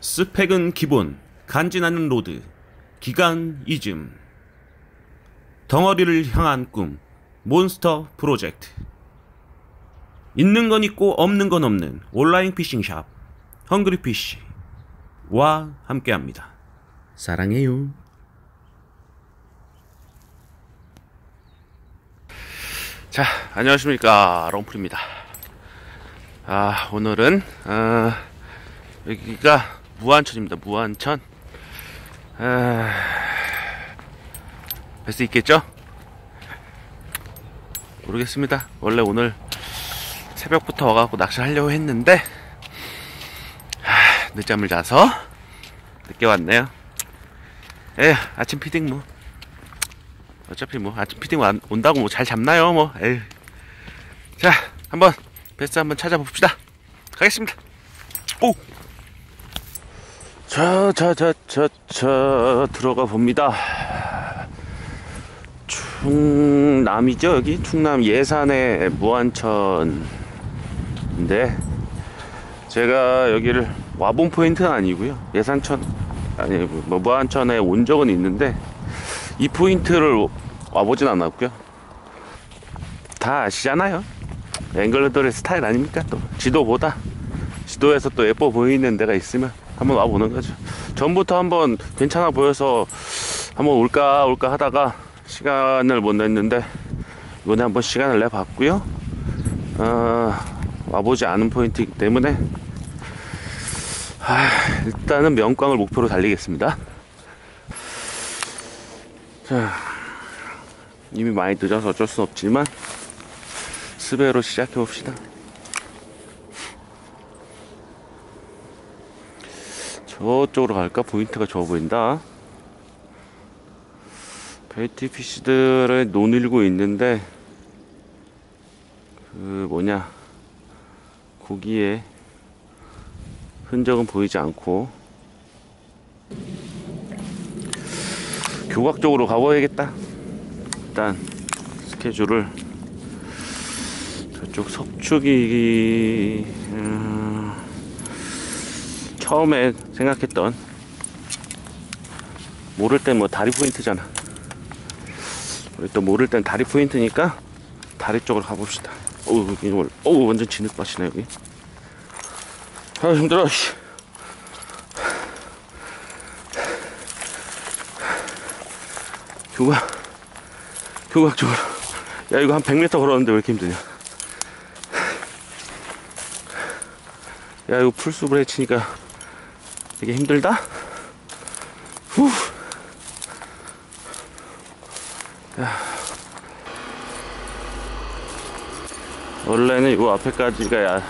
스펙은 기본, 간지나는 로드, 기간 이즘, 덩어리를 향한 꿈, 몬스터 프로젝트. 있는 건 있고 없는 건 없는 온라인 피싱샵, 헝그리피쉬와 함께합니다. 사랑해요. 자, 안녕하십니까. 롱풀입니다. 아, 오늘은, 어, 여기가 무안천입니다. 무안천. 아, 뵐수 있겠죠? 모르겠습니다. 원래 오늘 새벽부터 와갖고 낚시를 하려고 했는데, 하, 늦잠을 자서 늦게 왔네요. 에 아침 피딩 뭐. 어차피 뭐 아침 피딩 안, 온다고 뭐 잘 잡나요 뭐 에휴 자 한번 베스트 한번 찾아봅시다 가겠습니다 오! 자, 자, 자, 자, 자, 들어가 봅니다. 충남이죠, 여기? 충남 예산의 무안천인데, 제가 여기를 와본 포인트는 아니고요. 예산천, 아니, 뭐, 무안천에 온 적은 있는데, 이 포인트를 와보진 않았고요. 다 아시잖아요. 앵글러들의 스타일 아닙니까? 또 지도보다 지도에서 또 예뻐 보이는 데가 있으면 한번 와보는 거죠. 전부터 한번 괜찮아 보여서 한번 올까 올까 하다가 시간을 못 냈는데 이번에 한번 시간을 내봤고요. 어, 와보지 않은 포인트이기 때문에 아, 일단은 명광을 목표로 달리겠습니다. 자, 이미 많이 늦어서 어쩔 수 없지만 스베로 시작해 봅시다. 저쪽으로 갈까? 포인트가 좋아 보인다. 베이티 피시들을 논일고 있는데 그 뭐냐 고기에 흔적은 보이지 않고 교각 쪽으로 가봐야겠다. 일단 스케줄을 저쪽 석축이 음, 처음에 생각했던 모를 땐 뭐 다리 포인트잖아. 우리 또 모를 땐 다리 포인트니까 다리 쪽으로 가봅시다. 어우 오늘 어우 완전 진흙밭이네 여기. 아 힘들어. 씨. 교각 교각 쪽으로. 야 이거 한 100m 걸었는데 왜 이렇게 힘드냐? 야 이거 풀숲을 헤치니까 되게 힘들다? 후. 야. 원래는 이 앞에까지가 야,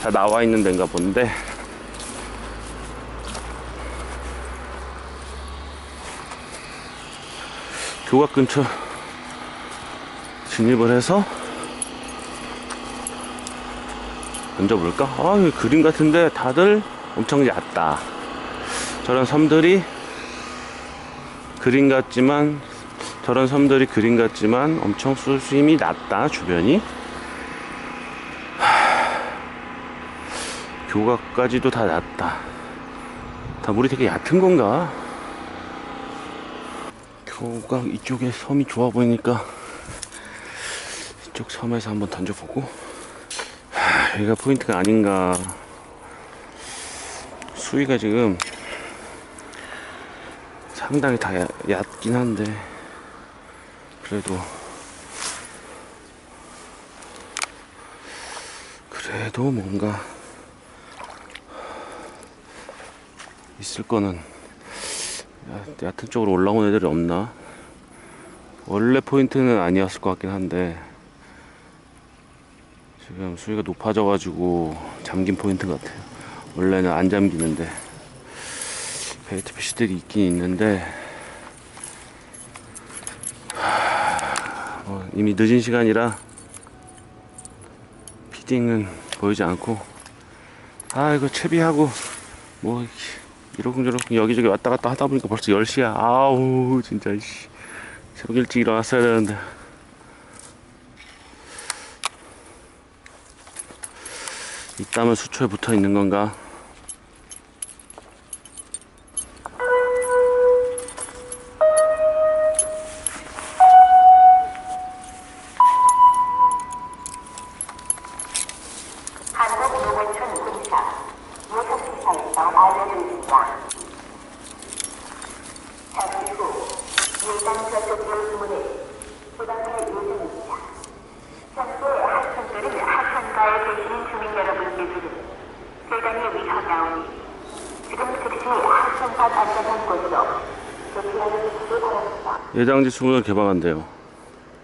다 나와 있는 데인가 본데 교각 근처 진입을 해서 던져볼까? 아, 이 그림 같은데 다들 엄청 얕다. 저런 섬들이 그림 같지만 저런 섬들이 그림 같지만 엄청 수심이 낮다 주변이 하... 교각까지도 다 낮다 다 물이 되게 얕은 건가 교각 이쪽에 섬이 좋아 보이니까 이쪽 섬에서 한번 던져보고 하... 여기가 포인트가 아닌가. 수위가 지금 상당히 다 얕, 얕긴 한데 그래도. 그래도 뭔가 있을 거는 얕은 쪽으로 올라온 애들이 없나? 원래 포인트는 아니었을 것 같긴 한데 지금 수위가 높아져 가지고 잠긴 포인트 같아요. 원래는 안 잠기는데 베이트 피쉬들이 있긴 있는데 뭐 이미 늦은 시간이라 피딩은 보이지 않고 아 이거 채비하고 뭐 이러쿵저러쿵 여기저기 왔다 갔다 하다 보니까 벌써 10시야. 아우 진짜 씨. 새벽 일찍 일어났어야 되는데 이 땀은 수초에 붙어 있는 건가? Thank you. 곳으로 주시기 바랍니다. 예장지 수문을 개방한대요.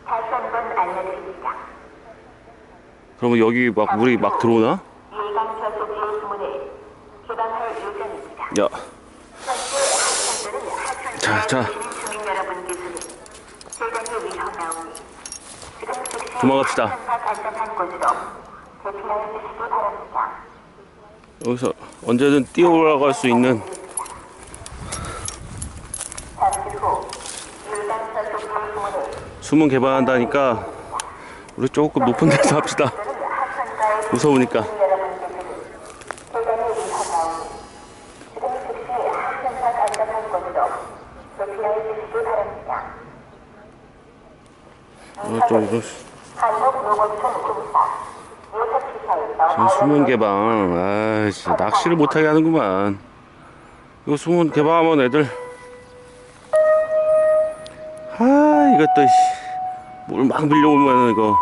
다시 한번 알려드립니다. 그러면 여기 막 물이 막 들어오나? 예강 저속 요금을 개방할 예정입니다. 야, 자, 자. 도망갑시다. 여기서 언제든 뛰어 올라갈 수 있는 잠시 후 예강 저속 수문 개방한다니까 우리 조금 높은 데서 합시다. 무서우니까. 바랍니다. 어, 요셉시사에서 지금 수문 개방. 아, 진짜 낚시를 못하게 하는구만. 이거 수문 개방하면 애들. 아, 이것도 물막 밀려오면 이거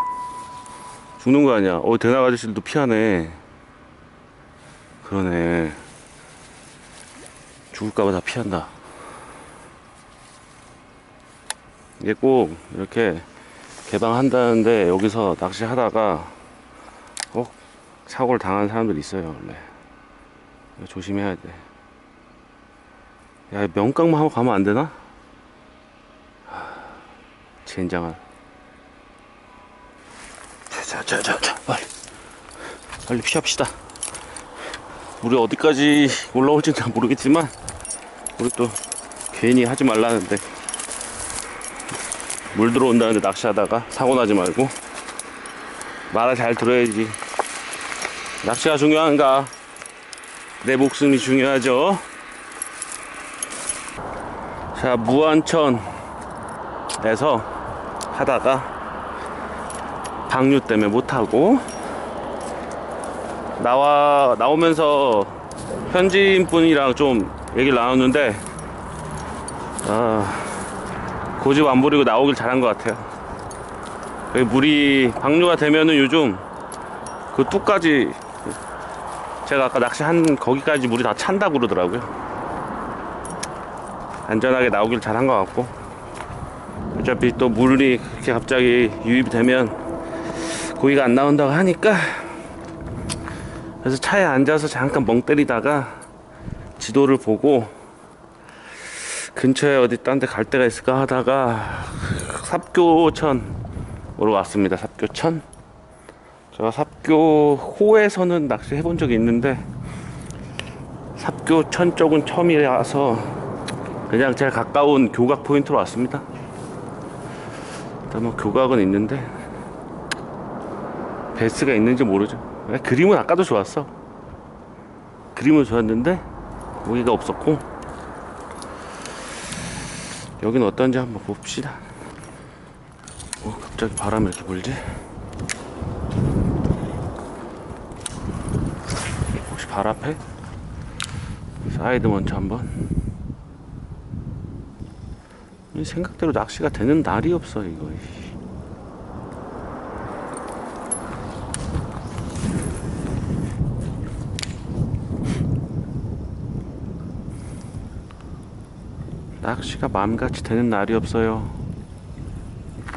죽는 거 아니야? 어, 대낮 아저씨들도 피하네. 그러네. 죽을까봐 다 피한다. 이게 꼭 이렇게 개방한다는데 여기서 낚시하다가 꼭 사고를 당한 사람들 있어요 원래 조심해야 돼. 야 명강만 하고 가면 안 되나? 하, 젠장한. 자자자자 빨리 빨리 피합시다. 우리 어디까지 올라올지는 잘 모르겠지만 우리 또 괜히 하지 말라는데 물 들어온다는데 낚시하다가 사고 나지 말고 말을 잘 들어야지. 낚시가 중요한가? 내 목숨이 중요하죠. 자, 무안천에서 하다가 방류 때문에 못하고 나와 나오면서 현지인 분이랑 좀 얘기를 나눴는데 아 고집 안 부리고 나오길 잘한 것 같아요. 물이 방류가 되면은 요즘 그 뚝까지 제가 아까 낚시한 거기까지 물이 다 찬다고 그러더라고요. 안전하게 나오길 잘한 것 같고 어차피 또 물이 그렇게 갑자기 유입이 되면 고기가 안 나온다고 하니까 그래서 차에 앉아서 잠깐 멍 때리다가 지도를 보고 근처에 어디 딴 데 갈 데가 있을까 하다가 삽교천으로 왔습니다. 삽교천. 제가 삽교 호에서는 낚시 해본 적이 있는데 삽교천 쪽은 처음이라서 그냥 제일 가까운 교각 포인트로 왔습니다. 일단 뭐 교각은 있는데 베스가 있는지 모르죠. 그림은 아까도 좋았어. 그림은 좋았는데 고기가 없었고 여기는 어떤지 한번 봅시다. 어, 갑자기 바람이 이렇게 불지? 혹시 발 앞에? 사이드 먼저 한번. 이 생각대로 낚시가 되는 날이 없어, 이거. 낚시가 마음같이 되는 날이 없어요.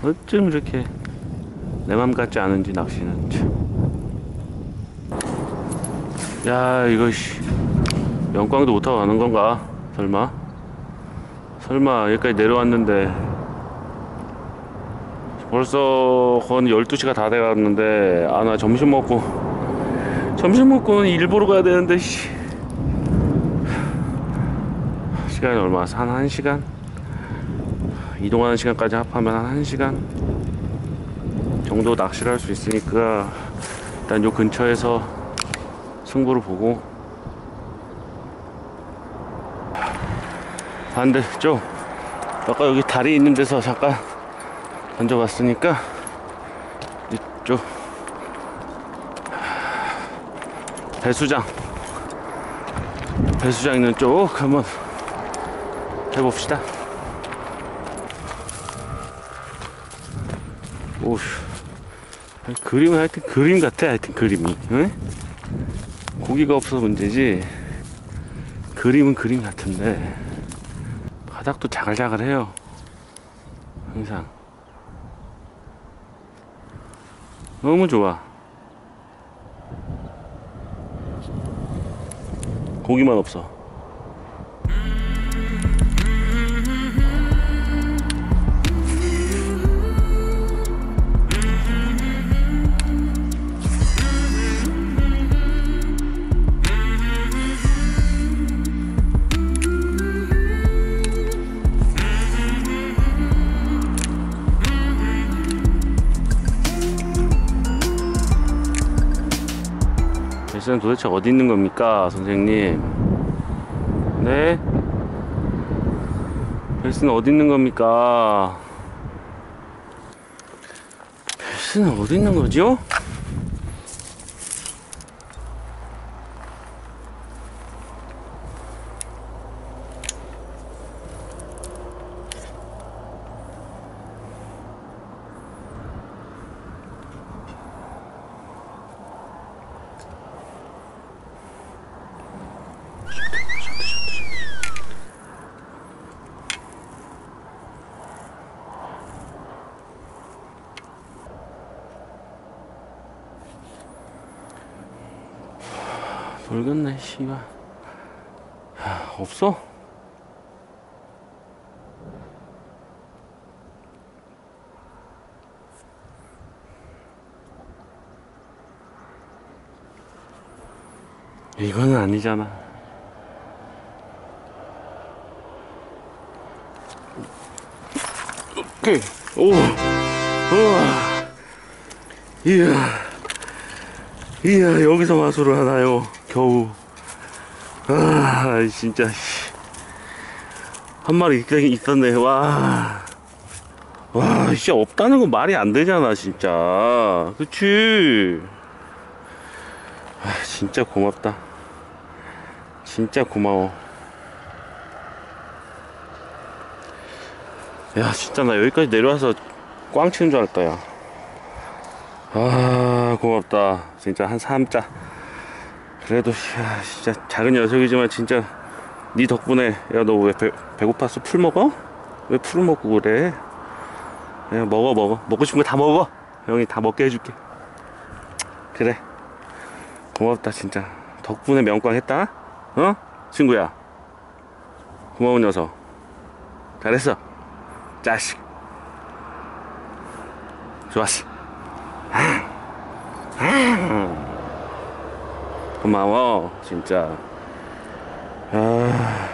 어쩜 이렇게 내 맘 같지 않은지 낚시는 참. 야 이거 씨 영광도 못하고 가는 건가? 설마? 설마 여기까지 내려왔는데 벌써 건 12시가 다 돼갔는데 아 나 점심 먹고 점심 먹고는 일보러 가야 되는데 씨. 시간이 얼마? 한 1시간? 이동하는 시간까지 합하면 한 1시간 정도 낚시를 할 수 있으니까 일단 요 근처에서 승부를 보고 반대쪽 아까 여기 다리 있는 데서 잠깐 던져봤으니까 이쪽 배수장 배수장 있는 쪽 한번 해봅시다. 오휴. 그림은 하여튼 그림 같아, 하여튼 그림이. 응? 고기가 없어서 문제지. 그림은 그림 같은데. 바닥도 자글자글해요. 항상. 너무 좋아. 고기만 없어. 배수는 도대체 어디 있는 겁니까, 선생님? 네? 배수는 어디 있는 겁니까? 배수는 어디 있는 거죠? 돌겠네, 씨발. 하, 없어? 이거는 아니잖아. 오케이. 오. 우와. 이야. 이야, 여기서 마술을 하나요? 겨우. 아, 진짜. 씨. 한 마리 있- 있었네. 와. 와, 진짜 없다는 건 말이 안 되잖아, 진짜. 그치? 아, 진짜 고맙다. 진짜 고마워. 야, 진짜 나 여기까지 내려와서 꽝 치는 줄 알았다, 야. 아, 고맙다. 진짜 한 3자. 그래도, 야, 진짜 작은 녀석이지만 진짜 네 덕분에, 야, 너 왜 배고팠어? 풀 먹어? 왜 풀을 먹고 그래? 야, 먹어, 먹어. 먹고 싶은 거 다 먹어. 형이 다 먹게 해줄게. 그래. 고맙다, 진짜. 덕분에 명꽝 했다? 어? 친구야. 고마운 녀석. 잘했어. 자식. 좋았어. 고마워, 진짜. 아,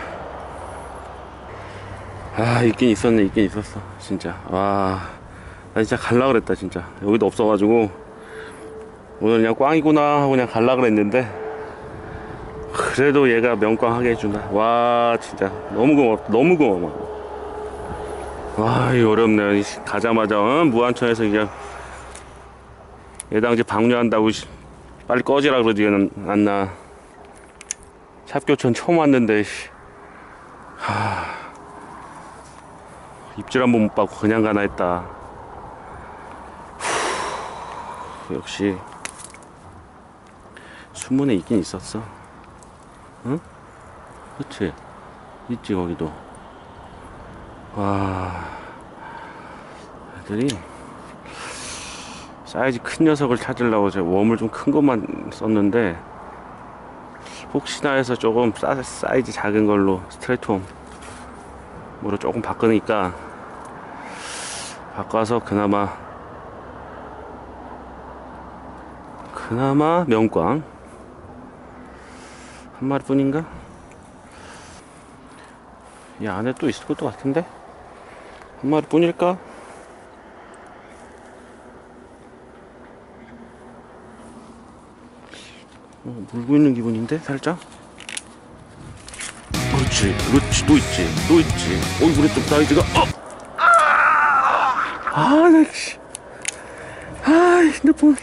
아, 있긴 있었네, 있긴 있었어. 진짜. 와, 나 진짜 갈라 그랬다, 진짜. 여기도 없어가지고. 오늘 그냥 꽝이구나 하고 그냥 갈라 그랬는데. 그래도 얘가 명꽝하게 해준다. 와, 진짜. 너무 고맙다. 너무 고마워. 와, 이 어렵네. 이 가자마자, 어? 무한천에서 그냥. 예당제 방류한다고 씨, 빨리 꺼지라 그러지 안나. 샵교천 처음 왔는데 씨. 하... 입질 한번 못 받고 그냥 가나 했다. 후, 역시 수문에 있긴 있었어. 응? 그치? 있지 거기도. 와. 애들이 사이즈 큰 녀석을 찾으려고 제가 웜을 좀 큰 것만 썼는데 혹시나 해서 조금 사, 사이즈 작은 걸로 스트레이트 웜으로 조금 바꾸니까 바꿔서 그나마 그나마 명꽝 한 마리뿐인가? 이 안에 또 있을 것도 같은데 한 마리뿐일까? 어, 물고 있는 기분인데 살짝 그렇지 그렇지 또 있지 또 있지 어이 그래 좀 사이즈가 어! 아나 씨. 아 핸드폰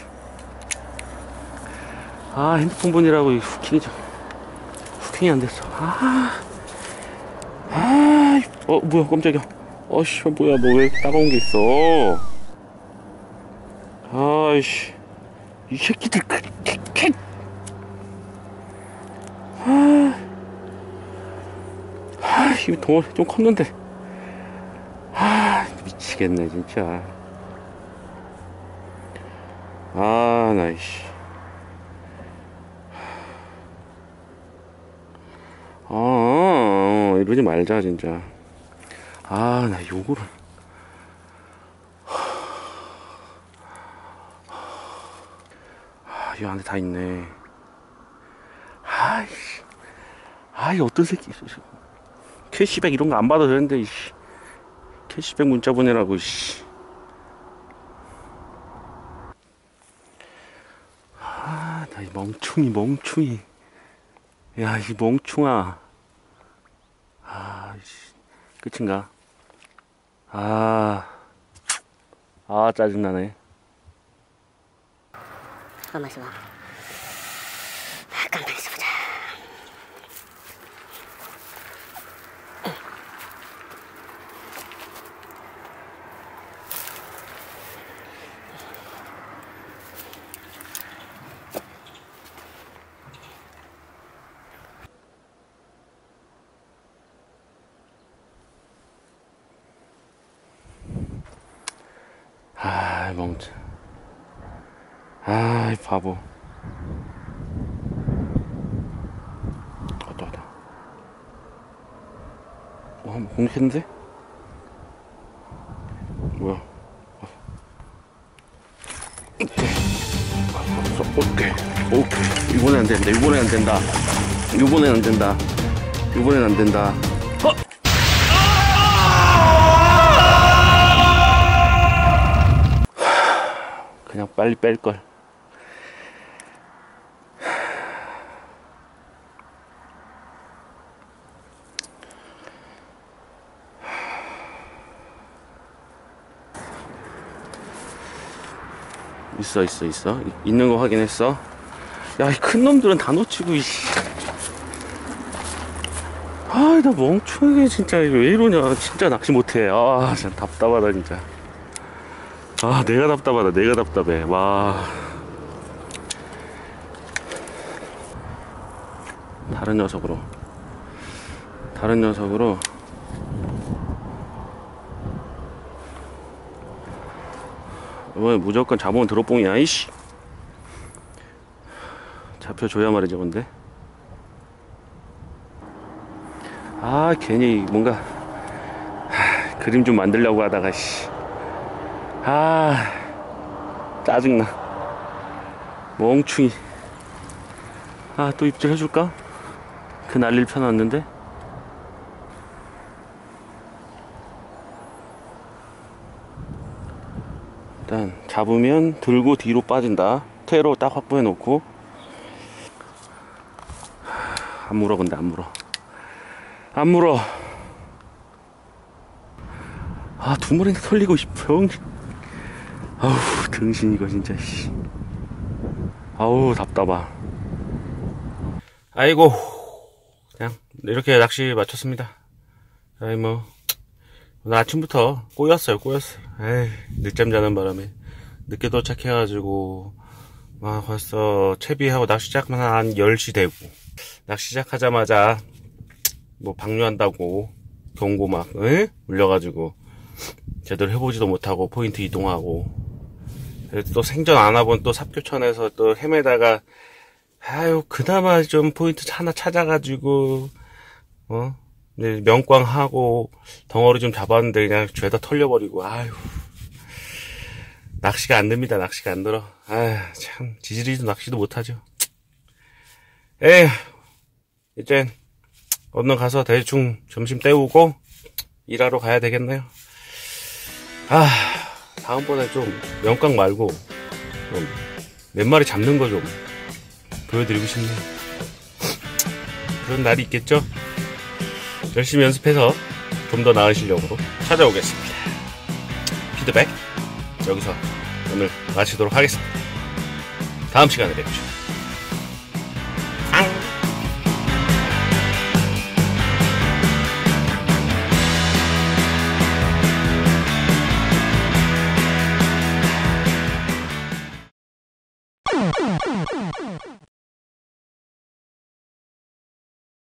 아 핸드폰 이 후킹이 좀 후킹이 안 됐어. 아, 아, 어, 뭐야, 깜짝이야. 어씨, 뭐야, 너 왜 따가운 게 있어? 아이씨, 이 새끼들, 그, 캐, 캐. 아, 아, 이거 덩어리 좀 컸는데. 아, 미치겠네, 진짜. 아, 나, 이씨. 아, 어, 이러지 말자, 진짜. 아, 나 요거를. 아, 이 안에 다 있네. 아이씨. 아이, 어떤 새끼. 캐시백 이런 거 안 받아도 되는데, 이씨. 캐시백 문자 보내라고, 이씨. 아, 나 이 멍충이, 멍충이. 야, 이 멍충아. 아, 씨. 끝인가? 아, 아, 짜증나네. 가만 있어봐. 아, 멍충. 아, 이 바보. 왔다, 왔다. 어, 한번 공격했는데? 뭐야? 어. 오케이. 알았어, 오케이. 오케이. 이번엔 안 된다. 이번엔 안 된다. 이번엔 안 된다. 이번엔 안 된다. 빨리 뺄 걸. 있어 있어 있어. 이- 있는 거 확인했어? 야 이 큰 놈들은 다 놓치고 이씨. 아나 멍청하게 진짜. 왜 이러냐. 진짜 낚시 못해. 아 진짜 답답하다 진짜 아 내가 답답하다 내가 답답해. 와. 다른 녀석으로. 다른 녀석으로. 이번에 무조건 잡으면 드롭봉이야 이씨. 잡혀줘야 말이지 근데. 아 괜히 뭔가 하, 그림 좀 만들려고 하다가 씨. 아 짜증나. 멍충이. 아 또 입질 해줄까? 그 난리를 펴놨는데? 일단 잡으면 들고 뒤로 빠진다. 테로 딱 확보해 놓고. 안 물어 근데 안 물어. 안 물어. 아 두 마리나 털리고 싶어 아우 등신 이거 진짜 씨. 아우 답답하. 아이고 그냥 이렇게 낚시 마쳤습니다. 아이 뭐 오늘 아침부터 꼬였어요 꼬였어요. 에이 늦잠 자는 바람에 늦게 도착해가지고 막 벌써 채비하고 낚시 시작만 한 10시 되고 낚시 시작하자마자 뭐 방류한다고 경고 막 에? 울려가지고 제대로 해보지도 못하고 포인트 이동하고 또 생전 안 와본 또 삽교천에서 또 헤매다가 아유 그나마 좀 포인트 하나 찾아가지고 어? 네, 명꽝하고 덩어리 좀 잡았는데 그냥 죄다 털려버리고 아유. 낚시가 안 됩니다. 낚시가 안 들어. 아참 지지리도 낚시도 못하죠. 에휴 이젠 얼른 가서 대충 점심 때우고 일하러 가야 되겠네요. 아 다음번에 좀 명꽝 말고 좀 몇 마리 잡는 거 좀 보여드리고 싶네요 그런 날이 있겠죠 열심히 연습해서 좀 더 나은 실력으로 찾아오겠습니다. 피드백 여기서 오늘 마치도록 하겠습니다. 다음 시간에 뵙죠.